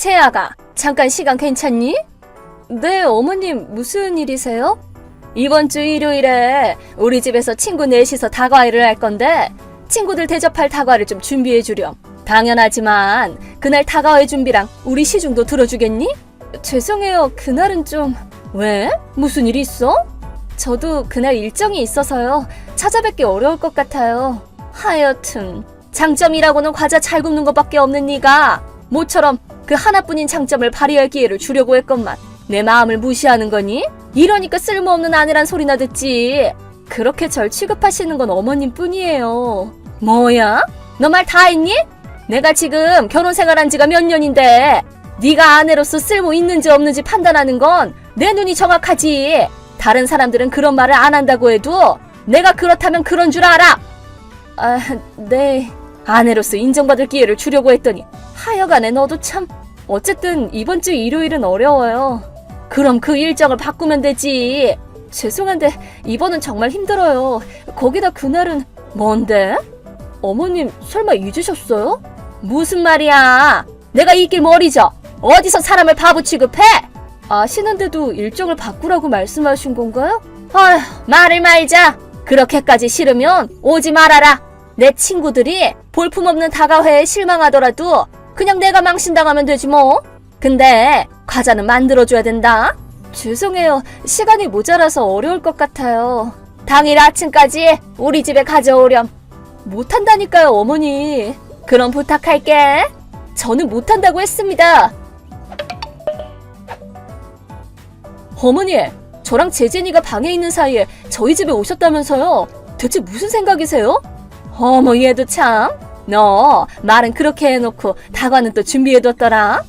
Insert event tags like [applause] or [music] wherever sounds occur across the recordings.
세아가 잠깐 시간 괜찮니? 네, 어머님 무슨 일이세요? 이번 주 일요일에 우리 집에서 친구 넷이서 다과회를 할 건데 친구들 대접할 다과를 좀 준비해 주렴. 당연하지만 그날 다과회 준비랑 우리 시중도 들어주겠니? 죄송해요. 그날은 좀 왜? 무슨 일 있어? 저도 그날 일정이 있어서요. 찾아뵙기 어려울 것 같아요. 하여튼 장점이라고는 과자 잘 굽는 것밖에 없는 네가 모처럼 그 하나뿐인 장점을 발휘할 기회를 주려고 했건만 내 마음을 무시하는 거니? 이러니까 쓸모없는 아내란 소리나 듣지. 그렇게 절 취급하시는 건 어머님 뿐이에요. 뭐야? 너 말 다 했니? 내가 지금 결혼 생활한 지가 몇 년인데 네가 아내로서 쓸모 있는지 없는지 판단하는 건 내 눈이 정확하지. 다른 사람들은 그런 말을 안 한다고 해도 내가 그렇다면 그런 줄 알아. 아, 네. 아내로서 인정받을 기회를 주려고 했더니 하여간에 너도 참 어쨌든 이번 주 일요일은 어려워요. 그럼 그 일정을 바꾸면 되지. 죄송한데 이번은 정말 힘들어요. 거기다 그날은 뭔데? 어머님 설마 잊으셨어요? 무슨 말이야? 내가 이 길 머리죠. 어디서 사람을 바보 취급해? 아시는데도 일정을 바꾸라고 말씀하신 건가요? 아휴, 말을 말자. 그렇게까지 싫으면 오지 말아라. 내 친구들이 볼품없는 다가회에 실망하더라도 그냥 내가 망신당하면 되지 뭐. 근데 과자는 만들어줘야 된다. 죄송해요. 시간이 모자라서 어려울 것 같아요. 당일 아침까지 우리 집에 가져오렴. 못한다니까요, 어머니. 그럼 부탁할게. 저는 못한다고 했습니다. 어머니, 저랑 재진이가 방에 있는 사이에 저희 집에 오셨다면서요? 대체 무슨 생각이세요? 어머, 얘도 참. 너 말은 그렇게 해놓고 다과는 또 준비해뒀더라.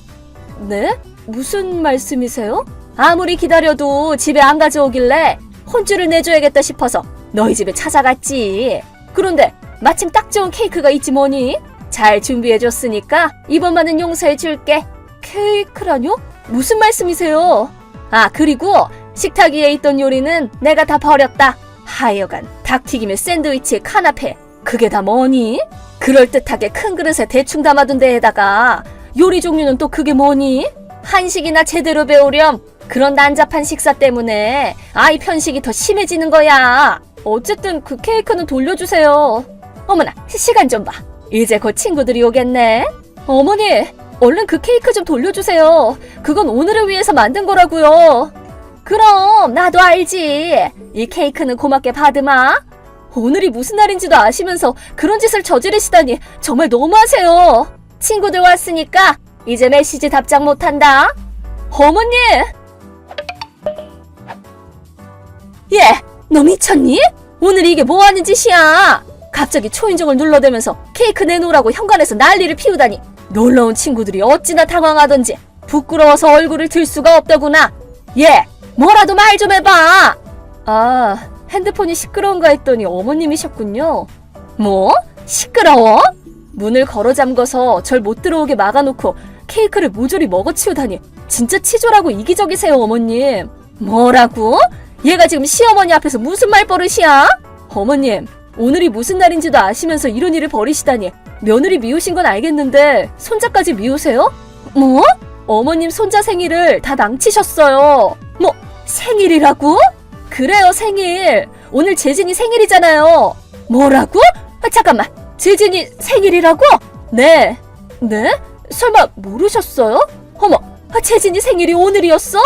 네? 무슨 말씀이세요? 아무리 기다려도 집에 안 가져오길래 혼쭐을 내줘야겠다 싶어서 너희 집에 찾아갔지. 그런데 마침 딱 좋은 케이크가 있지 뭐니? 잘 준비해줬으니까 이번만은 용서해줄게. 케이크라뇨? 무슨 말씀이세요? 아, 그리고 식탁 위에 있던 요리는 내가 다 버렸다. 하여간 닭튀김에 샌드위치에 카나페. 그게 다 뭐니? 그럴듯하게 큰 그릇에 대충 담아둔 데에다가 요리 종류는 또 그게 뭐니? 한식이나 제대로 배우렴. 그런 난잡한 식사 때문에 아이 편식이 더 심해지는 거야. 어쨌든 그 케이크는 돌려주세요. 어머나, 시간 좀 봐. 이제 곧 친구들이 오겠네. 어머니, 얼른 그 케이크 좀 돌려주세요. 그건 오늘을 위해서 만든 거라고요. 그럼 나도 알지. 이 케이크는 고맙게 받으마. 오늘이 무슨 날인지도 아시면서 그런 짓을 저지르시다니 정말 너무하세요. 친구들 왔으니까 이제 메시지 답장 못한다. 어머니! 예, 너 미쳤니? 오늘 이게 뭐 하는 짓이야? 갑자기 초인종을 눌러대면서 케이크 내놓으라고 현관에서 난리를 피우다니 놀러온 친구들이 어찌나 당황하던지 부끄러워서 얼굴을 들 수가 없더구나. 예, 뭐라도 말 좀 해봐. 아, 핸드폰이 시끄러운가 했더니 어머님이셨군요. 뭐? 시끄러워? 문을 걸어 잠궈서 절 못 들어오게 막아놓고 케이크를 모조리 먹어치우다니 진짜 치졸하고 이기적이세요 어머님. 뭐라고? 얘가 지금 시어머니 앞에서 무슨 말버릇이야? 어머님, 오늘이 무슨 날인지도 아시면서 이런 일을 벌이시다니 며느리 미우신 건 알겠는데 손자까지 미우세요? 뭐? 어머님 손자 생일을 다 망치셨어요. 뭐 생일이라고? 그래요 생일. 오늘 재진이 생일이잖아요. 뭐라고? 아, 잠깐만. 재진이 생일이라고? 네. 네? 설마 모르셨어요? 어머, 아, 재진이 생일이 오늘이었어?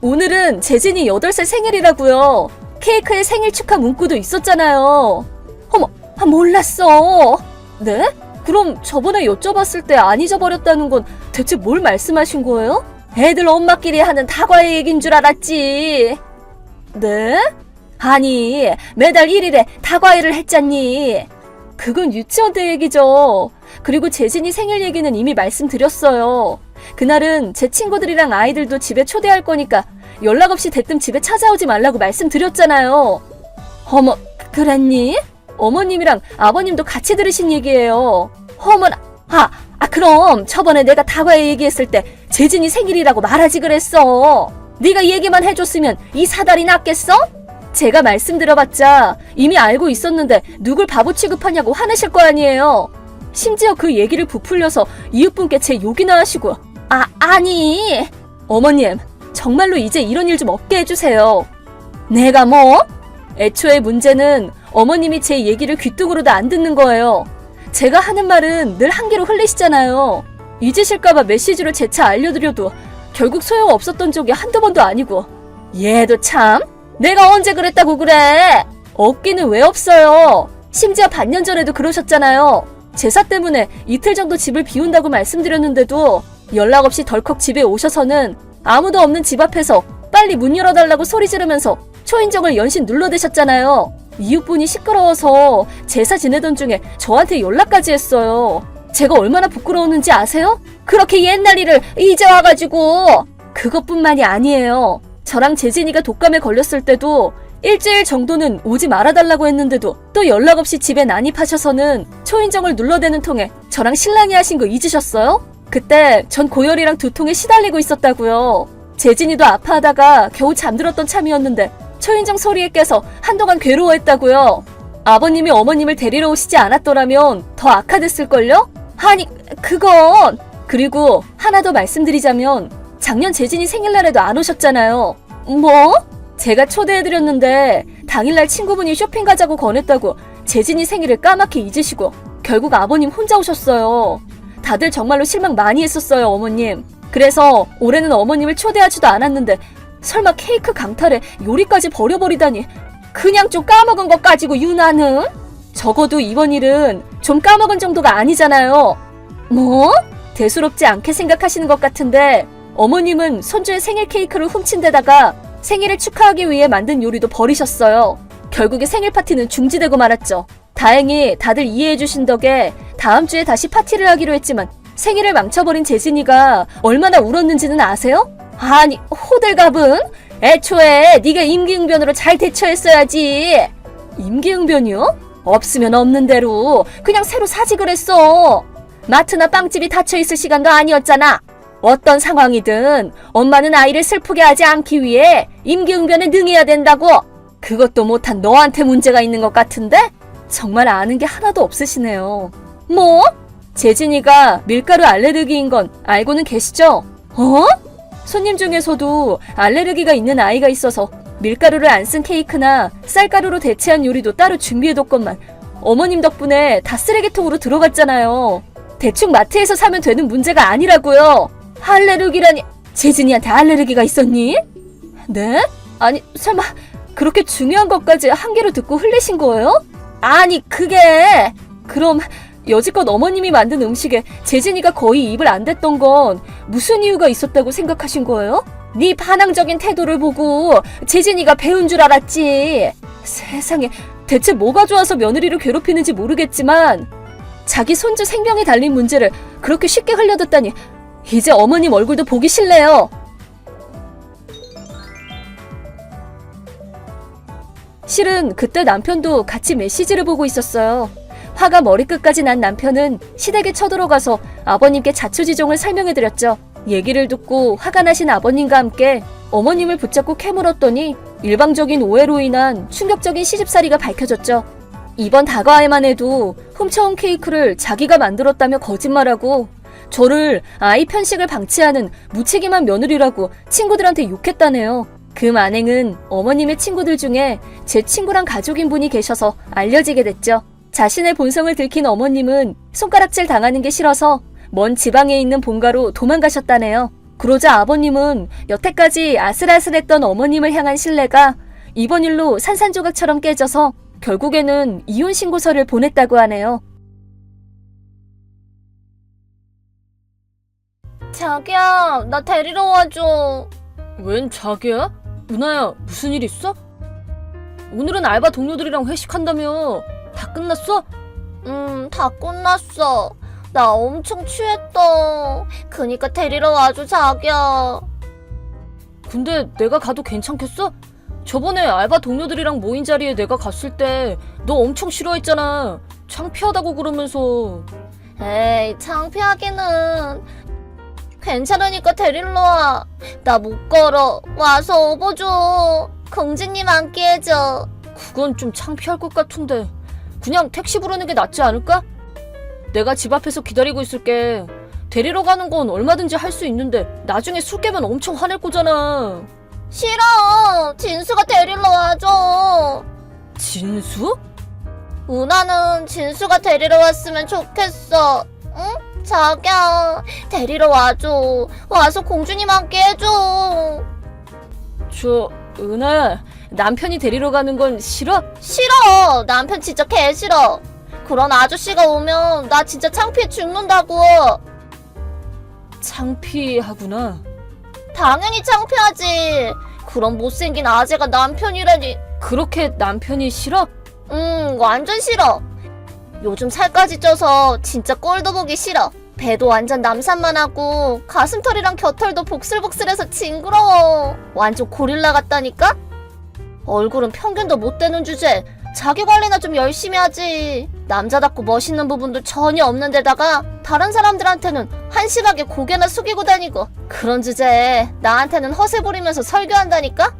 오늘은 재진이 8살 생일이라고요. 케이크에 생일 축하 문구도 있었잖아요. 어머, 아, 몰랐어. 네? 그럼 저번에 여쭤봤을 때 안 잊어버렸다는 건 대체 뭘 말씀하신 거예요? 애들 엄마끼리 하는 다과의 얘기인 줄 알았지. 네? 아니, 매달 1일에 다과회를 했잖니. 그건 유치원 때 얘기죠. 그리고 재진이 생일 얘기는 이미 말씀드렸어요. 그날은 제 친구들이랑 아이들도 집에 초대할 거니까 연락 없이 대뜸 집에 찾아오지 말라고 말씀드렸잖아요. 어머, 그랬니? 어머님이랑 아버님도 같이 들으신 얘기예요. 어머나, 아, 아 그럼 저번에 내가 다과에 얘기했을 때 재진이 생일이라고 말하지 그랬어. 네가 얘기만 해줬으면 이 사달이 낫겠어? 제가 말씀드려봤자 이미 알고 있었는데 누굴 바보 취급하냐고 화내실 거 아니에요. 심지어 그 얘기를 부풀려서 이웃분께 제 욕이나 하시고 아, 아니. 어머님, 정말로 이제 이런 일 좀 없게 해주세요. 내가 뭐? 애초에 문제는 어머님이 제 얘기를 귀뚱으로도 안 듣는 거예요. 제가 하는 말은 늘한 귀로 흘리시잖아요. 잊으실까봐 메시지로 재차 알려드려도 결국 소용 없었던 적이 한두 번도 아니고. 얘도 참. 내가 언제 그랬다고 그래? 없기는 왜 없어요? 심지어 반년 전에도 그러셨잖아요. 제사 때문에 이틀 정도 집을 비운다고 말씀드렸는데도 연락 없이 덜컥 집에 오셔서는 아무도 없는 집 앞에서 빨리 문 열어달라고 소리 지르면서 초인종을 연신 눌러대셨잖아요. 이웃분이 시끄러워서 제사 지내던 중에 저한테 연락까지 했어요. 제가 얼마나 부끄러웠는지 아세요? 그렇게 옛날 일을 이제 와가지고 그것뿐만이 아니에요. 저랑 재진이가 독감에 걸렸을 때도 일주일 정도는 오지 말아달라고 했는데도 또 연락 없이 집에 난입하셔서는 초인종을 눌러대는 통에 저랑 신랑이 하신 거 잊으셨어요? 그때 전 고열이랑 두통에 시달리고 있었다고요. 재진이도 아파하다가 겨우 잠들었던 참이었는데 초인종 소리에 깨서 한동안 괴로워했다고요. 아버님이 어머님을 데리러 오시지 않았더라면 더 악화됐을걸요? 아니, 그건. 그리고 하나 더 말씀드리자면 작년 재진이 생일날에도 안 오셨잖아요. 뭐? 제가 초대해드렸는데 당일날 친구분이 쇼핑 가자고 권했다고 재진이 생일을 까맣게 잊으시고 결국 아버님 혼자 오셨어요. 다들 정말로 실망 많이 했었어요, 어머님. 그래서 올해는 어머님을 초대하지도 않았는데 설마 케이크 강탈에 요리까지 버려버리다니 그냥 좀 까먹은 것 가지고 유나는? 적어도 이번 일은 좀 까먹은 정도가 아니잖아요. 뭐? 대수롭지 않게 생각하시는 것 같은데 어머님은 손주의 생일 케이크를 훔친 데다가 생일을 축하하기 위해 만든 요리도 버리셨어요. 결국에 생일 파티는 중지되고 말았죠. 다행히 다들 이해해 주신 덕에 다음 주에 다시 파티를 하기로 했지만 생일을 망쳐버린 재진이가 얼마나 울었는지는 아세요? 아니 호들갑은 애초에 네가 임기응변으로 잘 대처했어야지. 임기응변이요? 없으면 없는 대로 그냥 새로 사직을 했어. 마트나 빵집이 닫혀 있을 시간도 아니었잖아. 어떤 상황이든 엄마는 아이를 슬프게 하지 않기 위해 임기응변에 능해야 된다고. 그것도 못한 너한테 문제가 있는 것 같은데? 정말 아는 게 하나도 없으시네요. 뭐? 재진이가 밀가루 알레르기인 건 알고는 계시죠? 어? 손님 중에서도 알레르기가 있는 아이가 있어서 밀가루를 안 쓴 케이크나 쌀가루로 대체한 요리도 따로 준비해뒀건만 어머님 덕분에 다 쓰레기통으로 들어갔잖아요. 대충 마트에서 사면 되는 문제가 아니라고요. 알레르기라니 재진이한테 알레르기가 있었니? 네? 아니 설마 그렇게 중요한 것까지 한 개로 듣고 흘리신 거예요? 아니 그게 그럼 여지껏 어머님이 만든 음식에 재진이가 거의 입을 안 댔던 건 무슨 이유가 있었다고 생각하신 거예요? 네 반항적인 태도를 보고 재진이가 배운 줄 알았지. 세상에 대체 뭐가 좋아서 며느리를 괴롭히는지 모르겠지만 자기 손주 생명에 달린 문제를 그렇게 쉽게 흘려듣다니 이제 어머님 얼굴도 보기 싫네요. 실은 그때 남편도 같이 메시지를 보고 있었어요. 화가 머리끝까지 난 남편은 시댁에 쳐들어가서 아버님께 자초지종을 설명해드렸죠. 얘기를 듣고 화가 나신 아버님과 함께 어머님을 붙잡고 캐물었더니 일방적인 오해로 인한 충격적인 시집살이가 밝혀졌죠. 이번 다가와에만 해도 훔쳐온 케이크를 자기가 만들었다며 거짓말하고 저를 아이 편식을 방치하는 무책임한 며느리라고 친구들한테 욕했다네요. 그 만행은 어머님의 친구들 중에 제 친구랑 가족인 분이 계셔서 알려지게 됐죠. 자신의 본성을 들킨 어머님은 손가락질 당하는 게 싫어서 먼 지방에 있는 본가로 도망가셨다네요. 그러자 아버님은 여태까지 아슬아슬했던 어머님을 향한 신뢰가 이번 일로 산산조각처럼 깨져서 결국에는 이혼 신고서를 보냈다고 하네요. 자기야, 나 데리러 와줘. 웬 자기야? 은하야 무슨 일 있어? 오늘은 알바 동료들이랑 회식한다며 다 끝났어? 음, 다 끝났어. 나 엄청 취했다. 그니까 데리러 와줘, 자기야. 근데 내가 가도 괜찮겠어? 저번에 알바 동료들이랑 모인 자리에 내가 갔을 때 너 엄청 싫어했잖아. 창피하다고 그러면서. 에이, 창피하기는. 괜찮으니까 데리러 와. 나 못 걸어. 와서 업어줘. 공주님 앉게 해줘. 그건 좀 창피할 것 같은데. 그냥 택시 부르는 게 낫지 않을까? 내가 집 앞에서 기다리고 있을게. 데리러 가는 건 얼마든지 할 수 있는데 나중에 술 깨면 엄청 화낼 거잖아. 싫어. 진수가 데리러 와줘. 진수? 우나는 진수가 데리러 왔으면 좋겠어. 응? 자기야, 데리러 와줘. 와서 공주님 함께 해줘. 저 은하야 남편이 데리러 가는 건 싫어? 싫어. 남편 진짜 개 싫어. 그런 아저씨가 오면 나 진짜 창피해 죽는다고. 창피하구나. 당연히 창피하지. 그런 못생긴 아재가 남편이라니. 그렇게 남편이 싫어? 음, 완전 싫어. 요즘 살까지 쪄서 진짜 꼴도 보기 싫어. 배도 완전 남산만 하고 가슴털이랑 겨털도 복슬복슬해서 징그러워. 완전 고릴라 같다니까? 얼굴은 평균도 못 되는 주제. 자기 관리나 좀 열심히 하지. 남자답고 멋있는 부분도 전혀 없는 데다가 다른 사람들한테는 한심하게 고개나 숙이고 다니고 그런 주제에 나한테는 허세 부리면서 설교한다니까?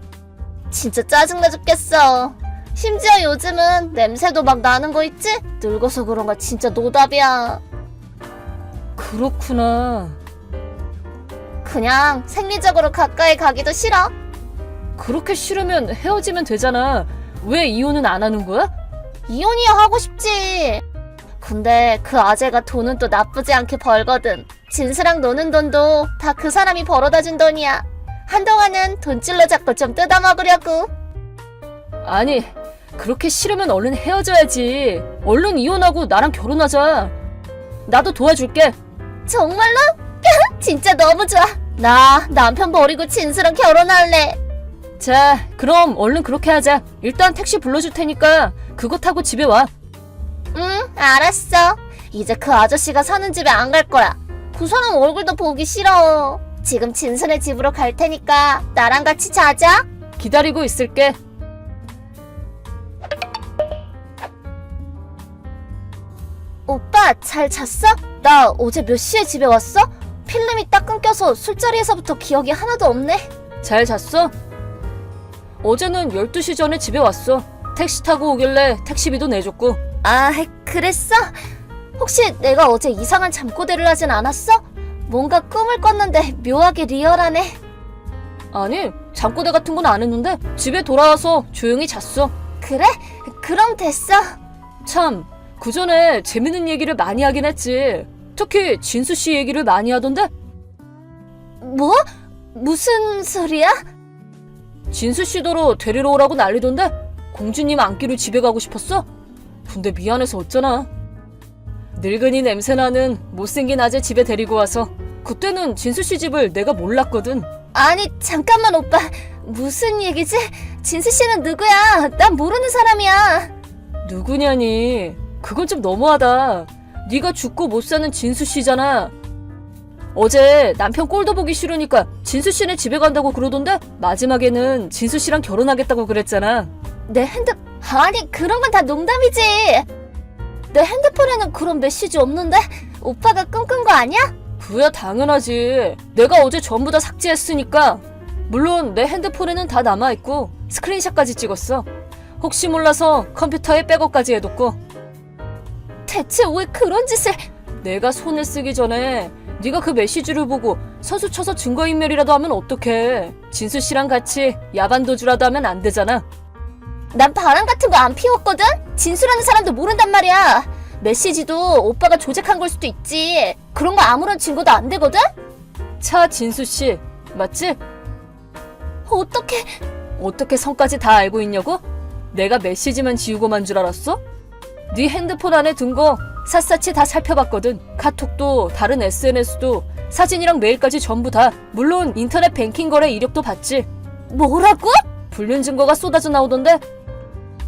진짜 짜증나 죽겠어. 심지어 요즘은 냄새도 막 나는 거 있지? 늙어서 그런가 진짜 노답이야. 그렇구나. 그냥 생리적으로 가까이 가기도 싫어. 그렇게 싫으면 헤어지면 되잖아. 왜 이혼은 안 하는 거야? 이혼이야 하고 싶지. 근데 그 아재가 돈은 또 나쁘지 않게 벌거든. 진수랑 노는 돈도 다 그 사람이 벌어다 준 돈이야. 한동안은 돈줄로 잡고 좀 뜯어먹으려고. 아니, 그렇게 싫으면 얼른 헤어져야지. 얼른 이혼하고 나랑 결혼하자. 나도 도와줄게. 정말로? [laughs] 진짜 너무 좋아. 나 남편 버리고 진수랑 결혼할래. 자, 그럼 얼른 그렇게 하자. 일단 택시 불러줄 테니까 그거 타고 집에 와. 응, 알았어. 이제 그 아저씨가 사는 집에 안 갈 거야. 그 사람 얼굴도 보기 싫어. 지금 진선의 집으로 갈 테니까 나랑 같이 자자. 기다리고 있을게. 오빠, 잘 잤어? 나 어제 몇 시에 집에 왔어? 필름이 딱 끊겨서 술자리에서부터 기억이 하나도 없네. 잘 잤어? 어제는 12시 전에 집에 왔어. 택시 타고 오길래 택시비도 내줬고. 아, 그랬어? 혹시 내가 어제 이상한 잠꼬대를 하진 않았어? 뭔가 꿈을 꿨는데 묘하게 리얼하네. 아니, 잠꼬대 같은 건 안 했는데 집에 돌아와서 조용히 잤어. 그래? 그럼 됐어. 참, 그 전에 재밌는 얘기를 많이 하긴 했지. 특히 진수 씨 얘기를 많이 하던데? 뭐? 무슨 소리야? 진수 씨더러 데리러 오라고 난리던데? 공주님 안기로 집에 가고 싶었어? 근데 미안해서 어쩌나. 늙은이 냄새나는 못생긴 아재 집에 데리고 와서 그때는 진수 씨 집을 내가 몰랐거든. 아니, 잠깐만, 오빠. 무슨 얘기지? 진수 씨는 누구야? 난 모르는 사람이야. 누구냐니? 그건 좀 너무하다. 네가 죽고 못 사는 진수 씨잖아. 어제 남편 꼴도 보기 싫으니까 진수 씨네 집에 간다고 그러던데 마지막에는 진수 씨랑 결혼하겠다고 그랬잖아. 내 핸드, 아니, 그런 건 다 농담이지. 내 핸드폰에는 그런 메시지 없는데? 오빠가 끊끈 거 아니야? 그야 당연하지. 내가 어제 전부 다 삭제했으니까. 물론 내 핸드폰에는 다 남아 있고 스크린샷까지 찍었어. 혹시 몰라서 컴퓨터에 백업까지 해뒀고 대체 왜 그런 짓을. 내가 손을 쓰기 전에 네가 그 메시지를 보고 선수 쳐서 증거인멸이라도 하면 어떡해. 진수 씨랑 같이 야반도주라도 하면 안 되잖아. 난 바람 같은 거 안 피웠거든? 진수라는 사람도 모른단 말이야. 메시지도 오빠가 조작한 걸 수도 있지. 그런 거 아무런 증거도 안 되거든? 차 진수 씨 맞지? 어떻게 어떻게 성까지 다 알고 있냐고? 내가 메시지만 지우고만 줄 알았어? 네 핸드폰 안에 든 거 샅샅이 다 살펴봤거든. 카톡도 다른 SNS도 사진이랑 메일까지 전부 다. 물론 인터넷 뱅킹 거래 이력도 봤지. 뭐라고? 불륜 증거가 쏟아져 나오던데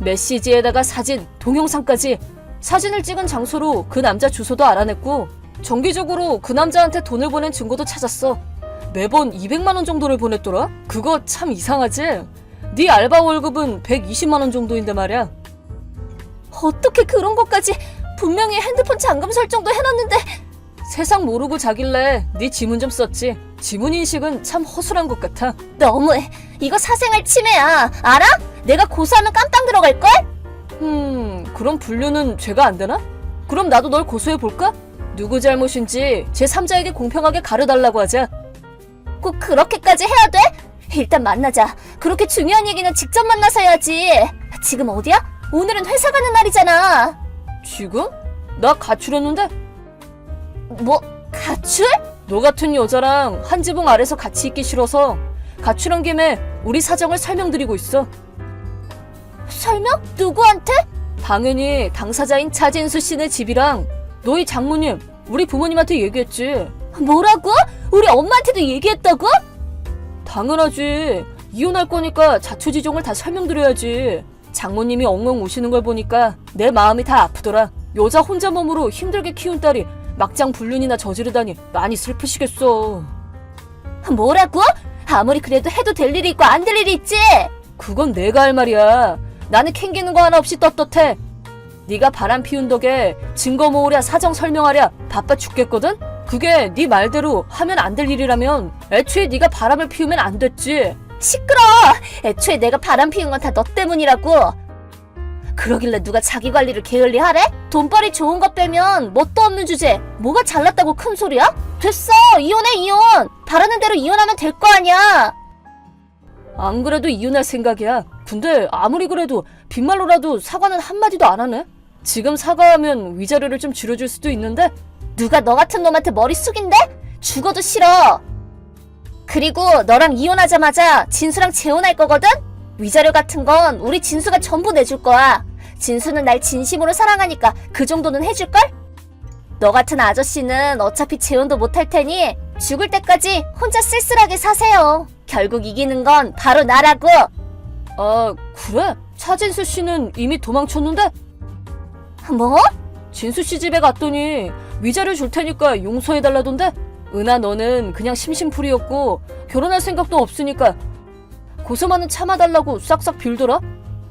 메시지에다가 사진, 동영상까지 사진을 찍은 장소로 그 남자 주소도 알아냈고 정기적으로 그 남자한테 돈을 보낸 증거도 찾았어. 매번 200만 원 정도를 보냈더라? 그거 참 이상하지? 네 알바 월급은 120만 원 정도인데 말이야. 어떻게 그런 것까지 분명히 핸드폰 잠금 설정도 해놨는데 세상 모르고 자길래 네 지문 좀 썼지. 지문 인식은 참 허술한 것 같아. 너무해. 이거 사생활 침해야. 알아? 내가 고소하면 깜빵 들어갈걸? 음, 그럼 불륜은 죄가 안 되나? 그럼 나도 널 고소해 볼까? 누구 잘못인지 제3자에게 공평하게 가려달라고 하자. 꼭 그렇게까지 해야 돼? 일단 만나자. 그렇게 중요한 얘기는 직접 만나서 해야지. 지금 어디야? 오늘은 회사 가는 날이잖아. 지금? 나 가출했는데? 뭐, 가출? 너 같은 여자랑 한 지붕 아래서 같이 있기 싫어서 가출한 김에 우리 사정을 설명드리고 있어. 설명? 누구한테? 당연히 당사자인 차진수 씨네 집이랑 너희 장모님, 우리 부모님한테 얘기했지. 뭐라고? 우리 엄마한테도 얘기했다고? 당연하지. 이혼할 거니까 자초지종을 다 설명드려야지. 장모님이 엉엉 우시는 걸 보니까 내 마음이 다 아프더라. 여자 혼자 몸으로 힘들게 키운 딸이 막장 불륜이나 저지르다니 많이 슬프시겠어. 뭐라고? 아무리 그래도 해도 될 일이 있고 안 될 일이 있지. 그건 내가 할 말이야. 나는 캥기는 거 하나 없이 떳떳해. 네가 바람 피운 덕에 증거 모으랴 사정 설명하랴 바빠 죽겠거든? 그게 네 말대로 하면 안 될 일이라면 애초에 네가 바람을 피우면 안 됐지. 시끄러. 애초에 내가 바람 피운 건 다 너 때문이라고. 그러길래 누가 자기 관리를 게을리 하래? 돈벌이 좋은 것 빼면 뭣도 없는 주제. 뭐가 잘났다고 큰 소리야? 됐어. 이혼해 이혼. 바라는 대로 이혼하면 될 거 아니야. 안 그래도 이혼할 생각이야. 근데 아무리 그래도 빈말로라도 사과는 한마디도 안 하네? 지금 사과하면 위자료를 좀 줄여줄 수도 있는데? 누가 너 같은 놈한테 머리 숙인대? 죽어도 싫어. 그리고 너랑 이혼하자마자 진수랑 재혼할 거거든? 위자료 같은 건 우리 진수가 전부 내줄 거야. 진수는 날 진심으로 사랑하니까 그 정도는 해줄걸? 너 같은 아저씨는 어차피 재혼도 못할 테니 죽을 때까지 혼자 쓸쓸하게 사세요. 결국 이기는 건 바로 나라고. 아, 그래? 차진수 씨는 이미 도망쳤는데? 뭐? 진수 씨 집에 갔더니 위자료 줄 테니까 용서해달라던데? 은하 너는 그냥 심심풀이였고 결혼할 생각도 없으니까 고소만은 참아달라고 싹싹 빌더라?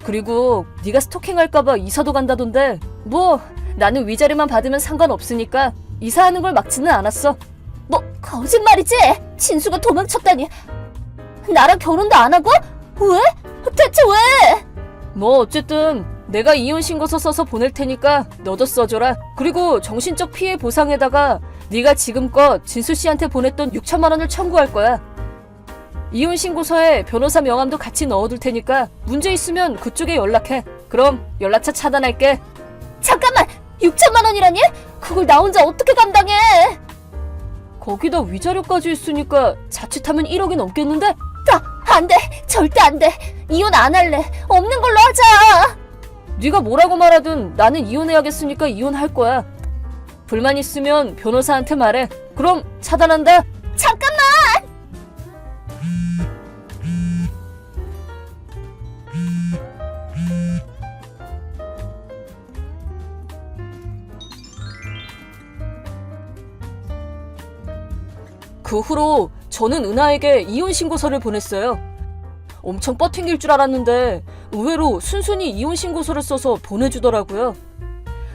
그리고 네가 스토킹할까봐 이사도 간다던데 뭐 나는 위자료만 받으면 상관없으니까 이사하는 걸 막지는 않았어 뭐 거짓말이지? 진수가 도망쳤다니. 나랑 결혼도 안 하고? 왜? 대체 왜? 뭐 어쨌든 내가 이혼 신고서 써서 보낼 테니까 너도 써줘라. 그리고 정신적 피해 보상에다가 네가 지금껏 진수 씨한테 보냈던 6천만 원을 청구할 거야. 이혼 신고서에 변호사 명함도 같이 넣어둘 테니까 문제 있으면 그쪽에 연락해. 그럼 연락처 차단할게. 잠깐만! 6천만 원이라니? 그걸 나 혼자 어떻게 감당해? 거기다 위자료까지 있으니까 자칫하면 1억이 넘겠는데? 안 돼! 절대 안 돼! 이혼 안 할래! 없는 걸로 하자! 네가 뭐라고 말하든 나는 이혼해야겠으니까 이혼할 거야. 불만 있으면 변호사한테 말해. 그럼 차단한다. 그 후로 저는 은하에게 이혼 신고서를 보냈어요. 엄청 뻗팅길 줄 알았는데 의외로 순순히 이혼 신고서를 써서 보내주더라고요.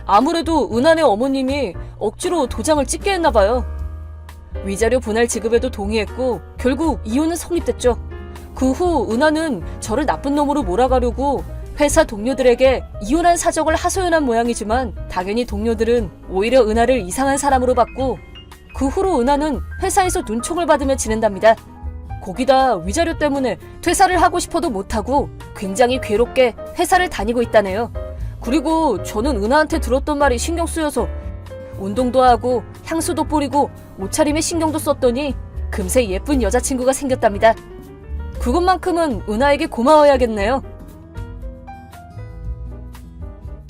아무래도 은하네 어머님이 억지로 도장을 찍게 했나 봐요. 위자료 분할 지급에도 동의했고 결국 이혼은 성립됐죠. 그 후 은하는 저를 나쁜 놈으로 몰아가려고 회사 동료들에게 이혼한 사정을 하소연한 모양이지만 당연히 동료들은 오히려 은하를 이상한 사람으로 봤고 그 후로 은하는 회사에서 눈총을 받으며 지낸답니다. 거기다 위자료 때문에 퇴사를 하고 싶어도 못하고 굉장히 괴롭게 회사를 다니고 있다네요. 그리고 저는 은하한테 들었던 말이 신경 쓰여서 운동도 하고 향수도 뿌리고 옷차림에 신경도 썼더니 금세 예쁜 여자친구가 생겼답니다. 그것만큼은 은하에게 고마워야겠네요.